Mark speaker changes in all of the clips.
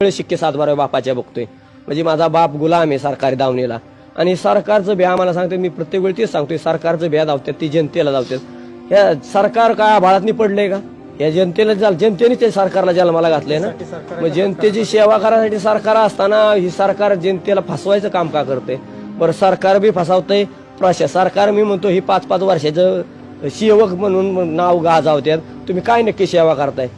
Speaker 1: शिक्के सातबारा बापाच्या बघतोय. म्हणजे माझा बाप गुलाम आहे सरकारी दावणीला. आणि सरकारचं भ्या आम्हाला सांगतो मी प्रत्येक वेळी तेच सांगतोय सरकारचं भ्या धावतात ती जनतेला धावतात या सरकार काय आभाळात पडलंय का? या जनतेला जाल जनतेने ते सरकारला जन्माला घातलंय ना? मग जनतेची सेवा करायसाठी सरकार असताना ही सरकार जनतेला फसवायचं काम का करते बरं सरकार बी फसावतंय प्रशा सरकार मी म्हणतो ही पाच पाच वर्षाचं सेवक म्हणून नाव गाजावत्यात. तुम्ही काय नक्की सेवा करताय?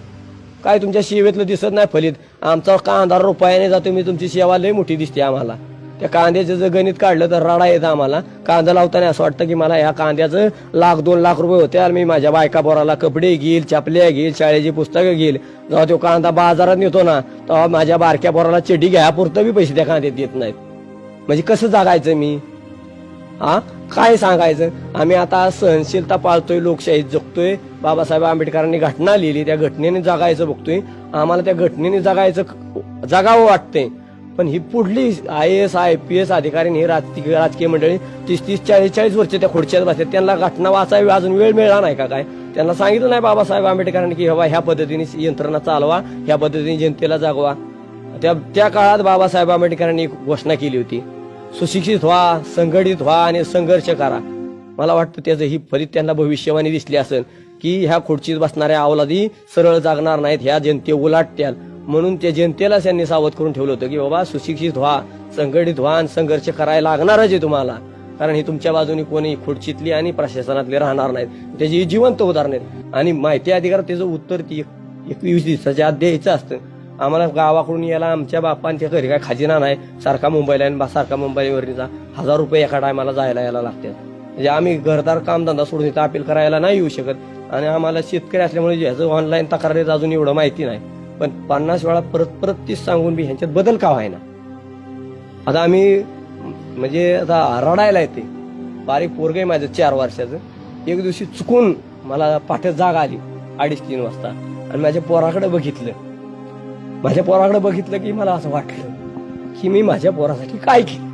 Speaker 1: काय तुमच्या सेवेतलं दिसत नाही फलित? आमचा कांदा रुपयाने जातो मी तुमची सेवा लय मोठी दिसते आम्हाला. त्या कांद्याचं जर गणित काढलं तर रडा येतं आम्हाला. कांदा लावताना असं वाटतं की मला या कांद्याचं लाख दोन लाख रुपये होते आणि मी माझ्या बायका बोराला कपडे घेईल चपल्या घेईल शाळेची पुस्तकं घेईल. जेव्हा तो कांदा बाजारात नेतो ना तेव्हा माझ्या बारक्या बोराला चेडी घ्यापुरतं बी पैसे त्या कांद्यात येत नाहीत. म्हणजे कसं जागायचं मी? हा? काय सांगायचं? आम्ही आता सहनशीलता पाळतोय लोकशाहीत जगतोय. बाबासाहेब आंबेडकरांनी घटना लिहिली त्या घटनेने जगायचं बघतोय. आम्हाला त्या घटनेने जगायचं जगावं वाटतंय. पण ही पुढली I S I P S अधिकारी ही राजकीय राजकीय मंडळी तीस तीस चाळीस चाळीस वर्ष त्या खुर्च्यात बसतात. त्यांना घटना वाचावी अजून वेळ मिळाला नाही का काय? त्यांना सांगितलं नाही बाबासाहेब आंबेडकरांनी की बाबा ह्या पद्धतीने यंत्रणा चालवा ह्या पद्धतीने जनतेला जागवा. त्या त्या काळात बाबासाहेब आंबेडकरांनी एक घोषणा केली होती. सुशिक्षित व्हा संघटित व्हा आणि संघर्ष करा. मला वाटतं त्याचं ही फरीत त्यांना भविष्यवाणी दिसली असेल की ह्या खुर्चीत बसणाऱ्या अवलादी सरळ जागणार नाहीत ह्या जनते उलाटत्याल. म्हणून त्या जनतेलाच त्यांनी सावध करून ठेवलं होतं की बाबा सुशिक्षित व्हा संघटित व्हा आणि संघर्ष करायला लागणारच आहे तुम्हाला. कारण ही तुमच्या बाजूने कोणी खुर्चीतली आणि प्रशासनातले राहणार नाहीत. त्याची जिवंत उदाहरण आहेत. आणि माहिती अधिकार त्याचं उत्तर ती एक- एकवीस दिवसाच्या आत द्यायचं असतं. आम्हाला गावाकडून यायला आमच्या बापांच्या घरी काय खजिना नाही. सारखा मुंबईला आणि बा- सारखा मुंबईवरचा हजार रुपये एका टायमाला जायला यायला लागतात. म्हणजे आम्ही घरदार कामधंदा सोडून इथं अपील करायला नाही येऊ शकत. आणि आम्हाला शेतकरी असल्यामुळे ह्याचं ऑनलाईन तक्रारीत अजून एवढं माहिती नाही. पण पन्नास वेळा परत परत तीच सांगून बी ह्यांच्यात बदल का व्हायना? आता आम्ही म्हणजे आता रडायला येते. बारीक पोरग आहे माझं चार वर्षाचं. एक दिवशी चुकून मला पाठ्यात जागा आली अडीच तीन वाजता. आणि माझ्या पोराकडे बघितलं. माझ्या पोराकडे बघितलं की मला असं वाटलं की मी माझ्या पोरासाठी काय केलं.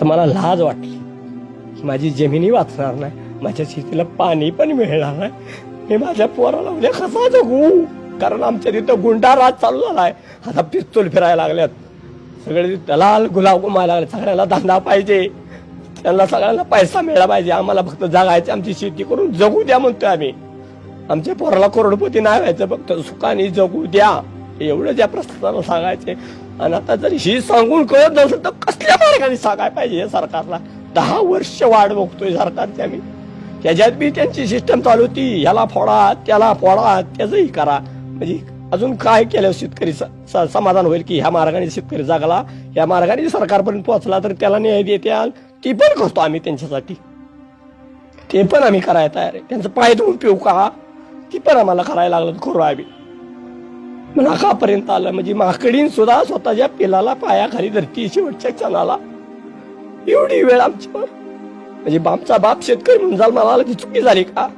Speaker 1: तर मला लाज वाटली की माझी जमिनी वाचणार नाही माझ्या शेतीला पाणी पण मिळणार नाही. मी माझ्या पोराला उद्या कसा जगू? कारण आमच्या तिथं गुंडा राज चालू आहे. आता पिस्तूल फिरायला लागल्यात. सगळे दलाल गुलाब गुमायला लागले. सगळ्याला धंदा पाहिजे. त्यांना सगळ्यांना पैसा मिळाला पाहिजे. आम्हाला फक्त जगायचं आमची शेती करून जगू द्या म्हणतोय आम्ही. आमच्या पोराला करोडपती नाही व्हायचं फक्त सुखाने जगू द्या. एवढं ज्या प्रशासनाला सांगायचे आणि आता जरी ही सांगून कळत नसेल तर कसल्या मार्गाने सांगाय पाहिजे हे सरकारला? दहा वर्ष वाढ बघतोय सरकारची आम्ही. त्याच्यात बी त्यांची सिस्टम चालू होती ह्याला फोडा त्याला फोडा त्याचंही करा. म्हणजे अजून काय केलं शेतकरी स- समाधान होईल की ह्या मार्गाने शेतकरी जागला या मार्गाने सरकारपर्यंत पोहोचला तर त्याला न्याय देते ती पण करतो आम्ही त्यांच्यासाठी. ते पण आम्ही करायला तयार आहे. त्यांचं पाय धुवून पिऊ का? ती पण आम्हाला करायला लागलं तर करू आम्ही. नाकापर्यंत आलं. म्हणजे माकडीन सुद्धा स्वतःच्या पिलाला पायाखाली धरती शेवटच्या क्षणाला. एवढी वेळ आमच्यावर म्हणजे आमचा बाप शेतकरी म्हणून जाल मला ती चुकी झाली का?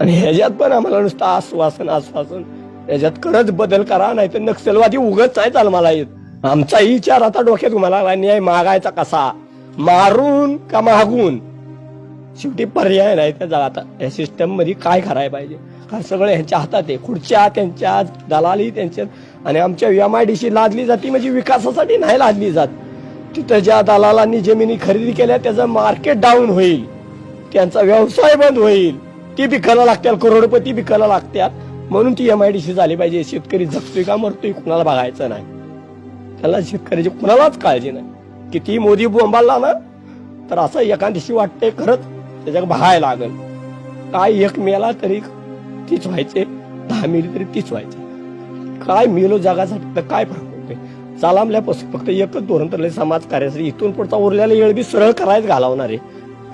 Speaker 1: आणि ह्याच्यात पण आम्हाला नुसतं आश्वासन आश्वासन. ह्याच्यात खरंच बदल करा नाही तर नक्षलवादी उगत आहे चाल मला येत. आमचाही विचार आता डोक्यात तुम्हाला लागला न्याय मागायचा कसा? मारून का मागून? शेवटी पर्याय नाही त्याचा आता या सिस्टममध्ये काय करायला पाहिजे? कारण सगळं ह्यांच्या हातात आहे. खुर्च्या त्यांच्या दलाली त्यांच्या आणि आमच्या एम आय डी लादली जाते म्हणजे विकासासाठी नाही लादली जात. तिथं ज्या दलालांनी जमिनी खरेदी केल्या त्याचं मार्केट डाऊन होईल. त्यांचा व्यवसाय बंद होईल. ती विकायला लागतात करोडपती विकायला लागतात म्हणून ती एम आय डी झाली पाहिजे. शेतकरी जगतोय का मरतोय कुणाला बघायचं नाही. त्याला शेतकऱ्याची कुणालाच काळजी नाही. किती मोदी बोंबाला ना तर असं एखाद्याशी वाटतंय खरंच. त्याच्या भाय लागल. काय एक मेला तरी तीच व्हायचे दहा मेली तरी तीच व्हायचे काय मेलो जगासाठी तर काय फरक होते चालामल्यापासून फक्त एकच धोरण ठरले समाज कार्यासाठी इथून पुढचा उरलेला येळ बी सरळ करायच घालावणार. आहे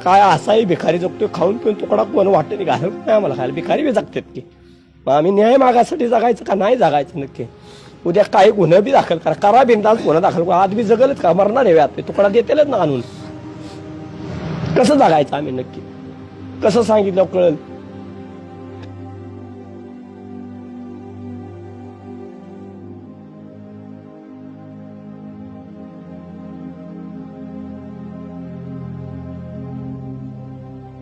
Speaker 1: काय असाही भिकारी जगतोय खाऊन पिऊन तुकडा कोण वाटत घालत नाही आम्हाला खायला. भिकारी बी जगतात की. मग आम्ही न्याय मागासाठी जगायचं का नाही जगायचं नक्की? उद्या काही गुन्हा बी दाखल करा करा बिंदास गुन्हा दाखल करा. आज बी जगलच का? मरणार आहे तुकडा देतेलच ना आणून. कसं जगायचं आम्ही नक्की. कसं सांगितलं कळलं?